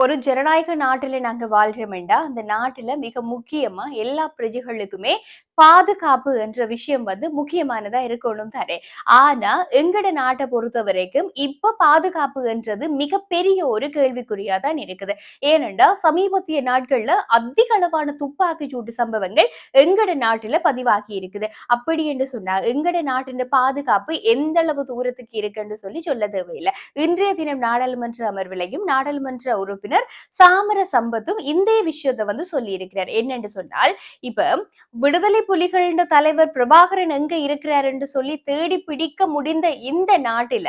ஒரு ஜனநாயக நாட்டில் நாங்க வாழ்கிறோம்டா அந்த நாட்டில் மிக முக்கியமா எல்லா பிரஜைகளுக்குமே பாதுகாப்பு என்ற விஷயம் வந்து முக்கியமானதா இருக்கணும் தானே. ஆனா எங்கட நாட்டை பொறுத்த வரைக்கும் இப்ப பாதுகாப்பு என்றது மிகப்பெரிய ஒரு கேள்விக்குறியா தான் இருக்குது. ஏனென்றா சமீபத்திய நாட்கள்ல அதிக அளவான துப்பாக்கி சூட்டு சம்பவங்கள் எங்கட நாட்டுல பதிவாகி இருக்குது. அப்படி என்று சொன்னா எங்கட நாட்டின் பாதுகாப்பு எந்த அளவு தூரத்துக்கு இருக்குன்னு சொல்லி சொல்ல தேவையில்லை. இன்றைய தினம் நாடாளுமன்ற அமர்விலையும் நாடாளுமன்ற உறுப்பினர் சாமர சம்பத்தும் இந்த விஷயத்தை வந்து சொல்லி இருக்கிறார் என்னன்னு சொன்னால் இப்ப விடுதலை புலிகளின் தலைவர் பிரபாகரன் எங்க இருக்கிறார் என்று சொல்லி தேடி பிடிக்க முடிந்த இந்த நாட்டில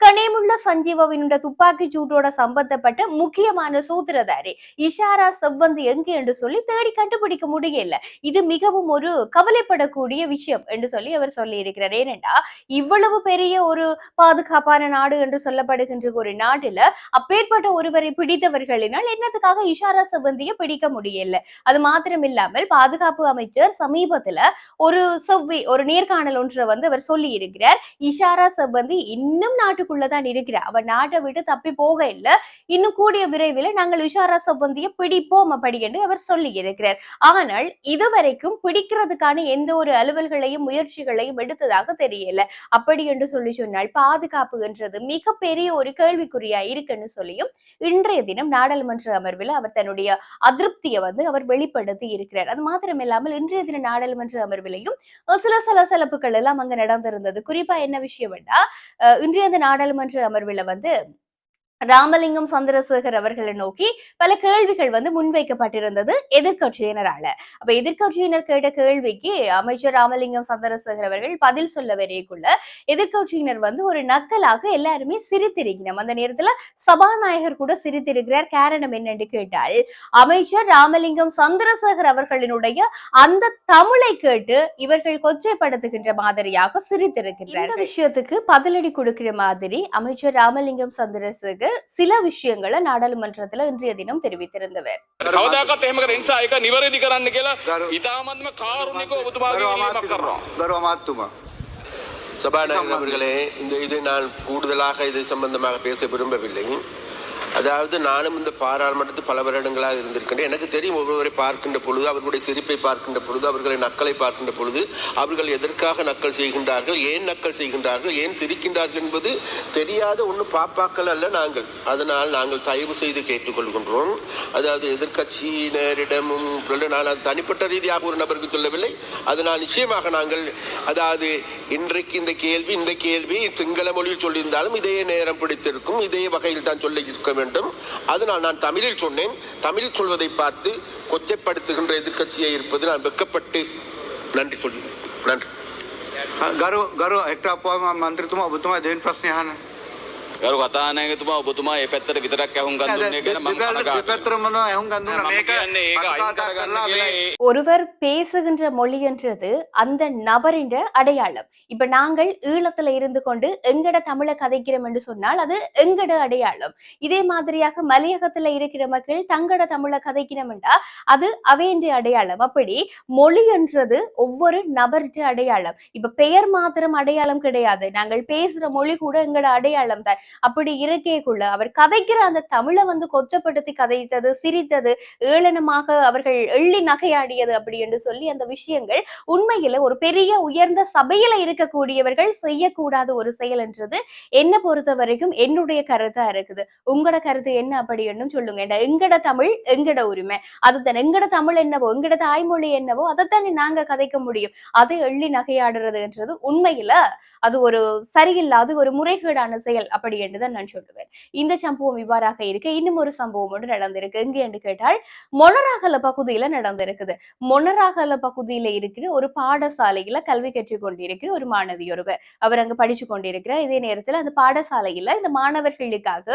கனேமுள்ள சஞ்சீவவினுடைய துப்பாக்கி சூட்டோட சம்பந்தப்பட்ட முக்கியமான சூத்திரதாரி இஷாரா செவ்வந்தி எங்கு என்று சொல்லி தேடி கண்டுபிடிக்க முடியல. இது மிகவும் ஒரு கவலைப்படக்கூடிய விஷயம் என்று சொல்லி அவர் சொல்லி இருக்கிறார் ஏனென்றா இவ்வளவு பெரிய ஒரு பாதுகாப்பான நாடு என்று சொல்லப்படுகின்ற ஒரு நாட்டில் அப்பேற்பட்ட ஒருவரை பிடித்தவர்களினால் என்னத்துக்காக இஷாரா செவ்வந்தியை பிடிக்க முடியல? அது மாத்திரம் இல்லாமல் பாதுகாப்பு அமைச்சர் சமீபத்துல ஒரு செவ்வி ஒரு நேர்காணல் ஒன்றை வந்து அவர் சொல்லி இருக்கிறார் இஷாரா செவ்வந்தி இன்னும் நாட்டு நாட்டுக்குள்ளதான் இருக்கிறார் அவ நாட்டை விட்டு தப்பி போக இல்ல. இன்னும் கூடிய விரைவில் நாங்கள் உஷாரா சொப்பந்திய பிடிப்போம் அப்படி என்று அவர் சொல்லி இருக்கிறார். ஆனால் இதுவரைக்கும் பிடிக்கிறதுக்கான எந்த ஒரு அலுவல்களையும் முயற்சிகளையும் எடுத்ததாக தெரியல. அப்படி என்று சொல்லி சொன்னால் பாதுகாப்பு என்றது மிகப்பெரிய ஒரு கேள்விக்குறியா இருக்குன்னு சொல்லியும் இன்றைய தினம் நாடாளுமன்ற அமர்வில் அவர் தன்னுடைய அதிருப்தியை வந்து அவர் வெளிப்படுத்தி இருக்கிறார். அது மாத்திரம் இல்லாமல் இன்றைய தின நாடாளுமன்ற அமர்விலையும் சில சலசலப்புகள் எல்லாம் அங்க நடந்திருந்தது. குறிப்பா என்ன விஷயம் வேண்டா இன்றைய நாடு நாடாளுமன்ற அமர்வில் வந்து ராமலிங்கம் சந்திரசேகர் அவர்களை நோக்கி பல கேள்விகள் வந்து முன்வைக்கப்பட்டிருந்தது எதிர்கட்சியினரால அப்ப எதிர்க்கட்சியினர் கேட்ட கேள்விக்கு அமைச்சர் ராமலிங்கம் சந்திரசேகர் அவர்கள் பதில் சொல்ல வரைக்குள்ள எதிர்க்கட்சியினர் வந்து ஒரு நக்கலாக எல்லாருமே சிரித்திருக்கணும் அந்த நேரத்துல சபாநாயகர் கூட சிரித்திருக்கிறார். காரணம் என்னன்னு கேட்டால் அமைச்சர் ராமலிங்கம் சந்திரசேகர் அவர்களினுடைய அந்த தமிழை கேட்டு இவர்கள் கொச்சைப்படுத்துகின்ற மாதிரியாக சிரித்திருக்கிறார் விஷயத்துக்கு பதிலடி கொடுக்கிற மாதிரி அமைச்சர் ராமலிங்கம் சந்திரசேகர் சில விஷயங்களை நாடாளுமன்றத்துல இன்றைய தினம் தெரிவித்திருந்தவர் சபாநாயகர் அவர்களே இந்த இது நான் கூடுதலாக இது சம்பந்தமாக பேச விரும்பவில்லை அதாவது நானும் இந்த பாராளுமன்றத்தில் பல வருடங்களாக இருந்திருக்கின்றேன். எனக்கு தெரியும் ஒவ்வொருவரை பார்க்கின்ற பொழுது அவர்களுடைய சிரிப்பை பார்க்கின்ற பொழுது அவர்களை நக்கலை பார்க்கின்ற பொழுது அவர்கள் எதற்காக நக்கல் செய்கின்றார்கள் ஏன் நக்கல் செய்கின்றார்கள் ஏன் சிரிக்கின்றார்கள் என்பது தெரியாத ஒன்றும் பாப்பாக்கள் அல்ல நாங்கள். அதனால் நாங்கள் தயவு செய்து கேட்டுக்கொள்கின்றோம். அதாவது எதிர்க்கட்சியினரிடமும் நான் அது தனிப்பட்ட ரீதியாக ஒரு நபருக்கு சொல்லவில்லை. அதனால் நிச்சயமாக நாங்கள் அதாவது இன்றைக்கு இந்த கேள்வி இந்த கேள்வி சிங்கள மொழியில் சொல்லியிருந்தாலும் இதே நேரம் பிடித்திருக்கும் இதே வகையில் தான் சொல்லி இருக்க வேண்டும். அதனால் நான் தமிழில் சொன்னேன் தமிழில் சொல்வதை பார்த்து கொச்சைப்படுத்துகின்ற எதிர்க்கட்சியை இருப்பது நான் வெட்கப்பட்டு நன்றி சொல்லி நன்றி ගරු ගරු එක්ට අපවා මන්ත්‍රතුමා ඔබතුමා දෙවන් ප්‍රශ්නය අහන්න. ගරු කතානායකතුමා ඔබතුමා ඒ පැත්තට විතරක් ඇහුම් ගන්න දුන්නේ කියලා මම කනගාටුයි. දෙපැත්තරමන ඇහුම් ගන්දුන මම කියන්නේ ඒක අයින් කරගන්න කියලා ඒ ஒருவர் பேசுகின்ற மொழி என்றது அந்த நபரின் அடையாளம் இப்ப நாங்கள் ஈழத்துல இருந்து கொண்டு எங்கட தமிழை கதைக்கிறோம் என்று சொன்னால் அது எங்கட அடையாளம் இதே மாதிரியாக மலையகத்துல இருக்கிற மக்கள் தங்கட தமிழை கதைக்கிறோம்டா அது அவையின் அடையாளம் அப்படி மொழி என்றது ஒவ்வொரு நபர்கிட்ட அடையாளம் இப்ப பெயர் மாத்திரம் அடையாளம் கிடையாது நாங்கள் பேசுற மொழி கூட எங்கட அடையாளம் தான் அப்படி இருக்கைக்குள்ள அவர் கதைக்கிற அந்த தமிழை வந்து கொச்சப்படுத்தி கதைத்தது சிரித்தது ஏளனமாக அவர்கள் எள்ளி நகையாடியது அப்படி என்று சொல்லி அந்த விஷயங்கள் உண்மையில ஒரு பெரிய உயர்ந்த சபையில இருக்கக்கூடியவர்கள் செய்யக்கூடாத ஒரு செயல் என்றது என்ன பொறுத்த வரைக்கும் என்னுடைய கருத்தா இருக்குது. உங்களோட கருத்து என்ன அப்படி என்னும் சொல்லுங்க. எங்கட தமிழ் எங்கட உரிமை? அதுதான் எங்கட தமிழ் என்னவோ எங்கட தாய்மொழி என்னவோ அதைத்தானே நாங்க கதைக்க முடியும். அதை எள்ளி நகையாடுறதுன்றது உண்மையில அது ஒரு சரியில்லாத ஒரு முறைகேடான செயல் அப்படி என்று தான் நான் சொல்லுவேன். இந்த சம்பவம் இவ்வாறாக இருக்கு இன்னும் ஒரு சம்பவம் ஒன்று நடந்திருக்கு. எங்க என்று கேட்டால் மொனராகல பகுதியில நடந்திருக்குது. மொனராகல பகுதியில இருக்கிற ஒரு பாடசாலையில கல்வி கற்றுக் கொண்டிருக்கிற ஒரு மாணவி ஒருவர். அவர் அங்கு படிச்சு கொண்டிருக்கிறார். இதே நேரத்தில் அந்த பாடசாலையில இந்த மாணவர்களுக்காக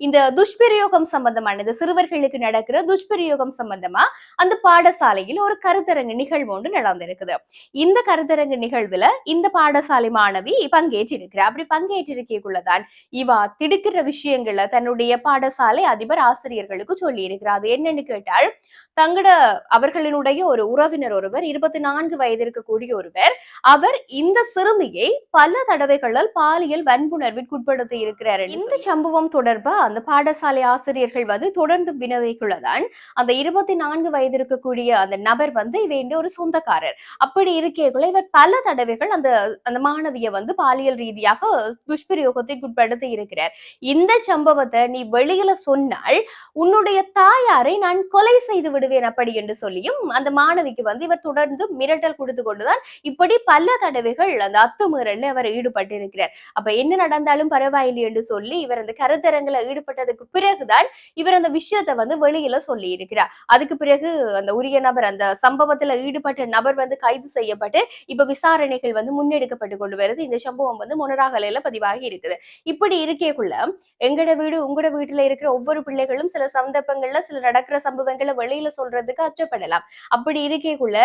இந்த துஷ்பிரயோகம் சம்பந்தமான இந்த சிறுவர்களுக்கு நடக்கிற துஷ்பிரயோகம் சம்பந்தமா அந்த பாடசாலையில் ஒரு கருத்தரங்கு நிகழ்வு ஒன்று நடந்திருக்குது. இந்த கருத்தரங்கு நிகழ்வுல இந்த பாடசாலை மாணவி பங்கேற்றிருக்கிறார். அப்படி பங்கேற்றிருக்கக்குள்ளதான் இவ சிவா திடுக்கிற விஷயங்களை தன்னுடைய பாடசாலை அதிபர் ஆசிரியர்களுக்கு சொல்லி இருக்கிறார் என்னன்னு கேட்டால் தங்கட அவர்களினுடைய ஒரு உறவினர் ஒருவர் இருபத்தி நான்கு வயது இருக்கக்கூடிய ஒருவர் அவர் இந்த சிறுமியை பல தடவைகளால் பாலியல் வன்புணர்விற்குட்படுத்தி இருக்கிறார் இந்த சம்பவம் தொடர்பா அந்த பாடசாலை ஆசிரியர்கள் வந்து தொடர்ந்து வினவைக்குள்ளதான் அந்த இருபத்தி நான்கு வயது இருக்கக்கூடிய அந்த நபர் வந்து இவன் ஒரு சொந்தக்காரர். அப்படி இருக்கேக்குள்ள இவர் பல தடவைகள் அந்த அந்த மாணவியை வந்து பாலியல் ரீதியாக துஷ்பிரயோகத்திற்கு உட்படுத்தி இருக்கிறார். இந்த சம்பவத்தை நீ வெளியில சொன்னால் உன்னுடைய தாயாரை நான் கொலை செய்து விடுவேன் அப்படி என்று சொல்லியும் அந்த மாணவிக்கு வந்து இவர் தொடர்ந்து மிரட்டல் கொடுத்து கொண்டுதான் இப்படி பல தடவைகள் அந்த அத்துமீறல்ல அவர் ஈடுபட்டிருக்கிறார். அப்ப என்ன நடந்தாலும் பரவாயில்லை என்று சொல்லி இவர் அந்த கருத்தரங்குல ஈடுபட்டதுக்கு பிறகுதான் இவர் அந்த விஷயத்தை வந்து வெளியில சொல்லி இருக்கிறார் அதுக்கு பிறகு அந்த உரிய நபர் அந்த சம்பவத்துல ஈடுபட்ட நபர் வந்து கைது செய்யப்பட்டு இப்ப விசாரணைகள் வந்து முன்னெடுக்கப்பட்டு கொண்டு வருது. இந்த சம்பவம் வந்து முனராகலையில பதிவாகி இருக்குது. இப்படி இருக்கேக்குள்ள எங்கட வீடு உங்களோட வீட்டுல இருக்கிற ஒவ்வொரு பிள்ளைகளும் சில சந்தர்ப்பங்கள்ல சில நடக்கிற சம்பவங்களை வெளியில சொல்றதுக்கு அச்சப்படலாம். அப்படி இருக்கேக்குள்ள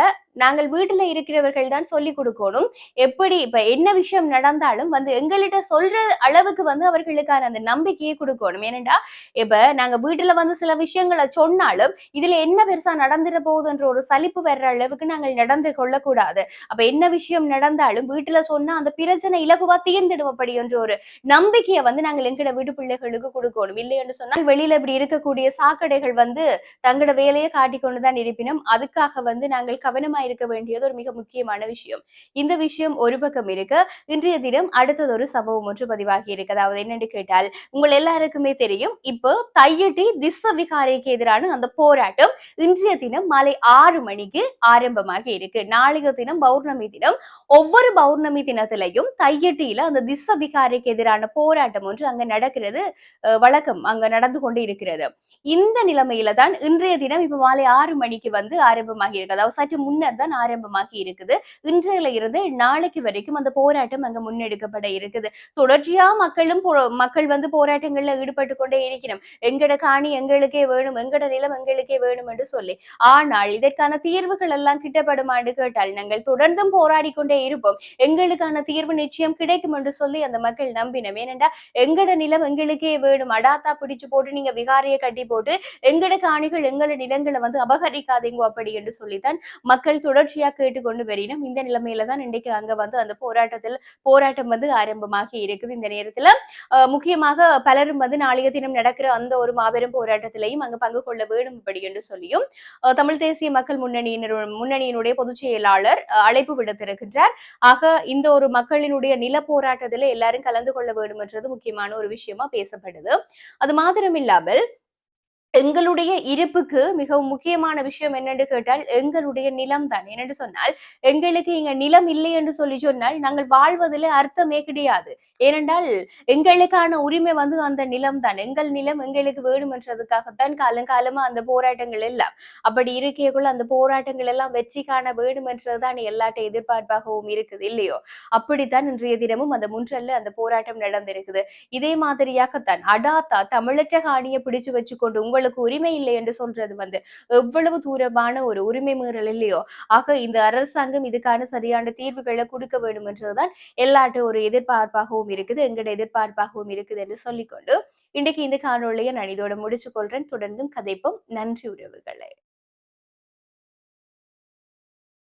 நாங்கள் வீட்டுல இருக்கிறவர்கள் தான் சொல்லி கொடுக்கணும். எப்படி இப்ப என்ன விஷயம் நடந்தாலும் வந்து எங்கள்கிட்ட சொல்ற அளவுக்கு வந்து அவர்களுக்கான அந்த நம்பிக்கையை கொடுக்கணும். ஏனென்றா இப்ப நாங்க வீட்டுல வந்து சில விஷயங்களை சொன்னாலும் இதுல என்ன பெருசா நடந்துட போகுதுன்ற ஒரு சலிப்பு வர்ற அளவுக்கு நாங்கள் நடந்து கொள்ளக்கூடாது. அப்ப என்ன விஷயம் நடந்தாலும் வீட்டுல சொன்னா அந்த பிரச்சனை இலகுவா தீர்ந்துடும் அப்படி என்ற ஒரு நம்பிக்கையை வந்து நாங்கள் எங்கட வீட்டு பிள்ளைகளுக்கு கொடுக்கணும். இல்லை என்று சொன்னால் வெளியில இப்படி இருக்கக்கூடிய சாக்கடைகள் வந்து தங்களோட வேலையை காட்டிக்கொண்டுதான் இருப்பினும் அதுக்காக வந்து நாங்கள் கவனமா இருக்க வேண்டியது ஒரு மிக முக்கியமான விஷயம். இந்த விஷயம் ஒரு பக்கம் இருக்கு. இன்றைய தினம் அடுத்தது ஒரு சம்பவம் ஒன்று பதிவாகி இருக்கு. அதாவது என்னன்னு கேட்டால் உங்கள் எல்லாருக்குமே தெரியும் இப்போ தையட்டி திச விகாரைக்கு எதிரான அந்த போராட்டம் இன்றைய தினம் மாலை ஆறு மணிக்கு ஆரம்பமாக இருக்கு. நாளைய தினம் பௌர்ணமி தினம் ஒவ்வொரு பௌர்ணமி தினத்திலையும் தையட்டியில அந்த திச விகாரைக்கு எதிரான போராட்டம் ஒன்று அங்க நடக்கிறது வழக்கம் அங்க நடந்து கொண்டு இருக்கிறது. இந்த நிலைமையில தான் இன்றைய தினம் இப்ப மாலை ஆறு மணிக்கு வந்து ஆரம்பமாகி இருக்கு. அதாவது சற்று முன்னர் தான் ஆரம்பமாகி இருக்குது. இன்றையில இருந்து நாளைக்கு வரைக்கும் அந்த போராட்டம் அங்க முன்னெடுக்கப்பட இருக்குது. தொடர்ச்சியா மக்களும் போ- மக்கள் வந்து போராட்டங்கள்ல ஈடுபட்டு கொண்டே இருக்கிறோம். எங்கட காணி எங்களுக்கே வேணும் எங்கட நிலம் எங்களுக்கே வேணும் என்று சொல்லி. ஆனால் இதற்கான தீர்வுகள் எல்லாம் கிட்டப்படுமாண்டு கேட்டால் நாங்கள் தொடர்ந்தும் போராடி கொண்டே இருப்போம். எங்களுக்கான தீர்வு நிச்சயம் கிடைக்கும் என்று சொல்லி அந்த மக்கள் நம்பினோம். ஏனென்றா எங்கட நிலம் எங்களுக்கே வேணும். அடாத்தா பிடிச்சு போட்டு நீங்க விகாரிய கட்டி போட்டு எங்கட காணிகள் எங்கட நிலங்களை வந்து அபகரிக்காதீங்க அப்படி என்று சொல்லித்தான் மக்கள் தொடர்ச்சியா கேட்டுக்கொண்டு வரினோம் இந்த நிலைமையில தான் இன்றைக்கு அங்க வந்து அந்த போராட்டத்தில் போராட்டம் வந்து ஆரம்பமாகி இருக்குது. இந்த நேரத்துல முக்கியமாக பலரும் வந்து நாளைய தினம் நடக்கிற அந்த ஒரு மாபெரும் போராட்டத்திலையும் அங்கு பங்கு கொள்ள வேண்டும் இப்படி என்று சொல்லியும் தமிழ் தேசிய மக்கள் முன்னணியினர் முன்னணியினுடைய பொதுச் செயலாளர் அழைப்பு விடுத்திருக்கின்றார். ஆக இந்த ஒரு மக்களினுடைய நில போராட்டத்தில் எல்லாரும் கலந்து கொள்ள வேண்டும் என்றது முக்கியமான ஒரு விஷயமா பேசப்படுது. அது மாத்திரம் இல்லாமல் எங்களுடைய இருப்புக்கு மிகவும் முக்கியமான விஷயம் என்னென்று கேட்டால் எங்களுடைய நிலம் தான் என்னென்று சொன்னால் எங்களுக்கு இங்க நிலம் இல்லை என்று சொல்லி சொன்னால் நாங்கள் வாழ்வதில் அர்த்தமே கிடையாது. ஏனென்றால் எங்களுக்கான உரிமை வந்து அந்த நிலம் தான் எங்கள் நிலம் எங்களுக்கு வேணுமென்றதுக்காகத்தான் காலங்காலமா அந்த போராட்டங்கள் எல்லாம். அப்படி இருக்கைக்குள்ள அந்த போராட்டங்கள் எல்லாம் வெற்றி காண வேணுமென்றதுதான் எல்லாட்ட எதிர்பார்ப்பாகவும் இருக்குது இல்லையோ? அப்படித்தான் இன்றைய தினமும் அந்த முன்றல்ல அந்த போராட்டம் நடந்திருக்குது. இதே மாதிரியாகத்தான் அடாத்தா தமிழற்ற காணியை பிடிச்சு வச்சுக்கொண்டு பெண்களுக்கு உரிமை இல்லை என்று சொல்றது வந்து எவ்வளவு தூரமான ஒரு உரிமை மீறல் இல்லையோ? ஆக இந்த அரசாங்கம் இதுக்கான சரியான தீர்வுகளை கொடுக்க வேண்டும் என்றதுதான் எல்லாட்ட ஒரு எதிர்பார்ப்பாகவும் இருக்குது எங்கட எதிர்பார்ப்பாகவும் இருக்குது என்று சொல்லிக்கொண்டு இன்றைக்கு இந்த காணொலியை நான் இதோட முடிச்சு கொள்றேன் தொடர்ந்தும் கதைப்போம். நன்றி உறவுகளை.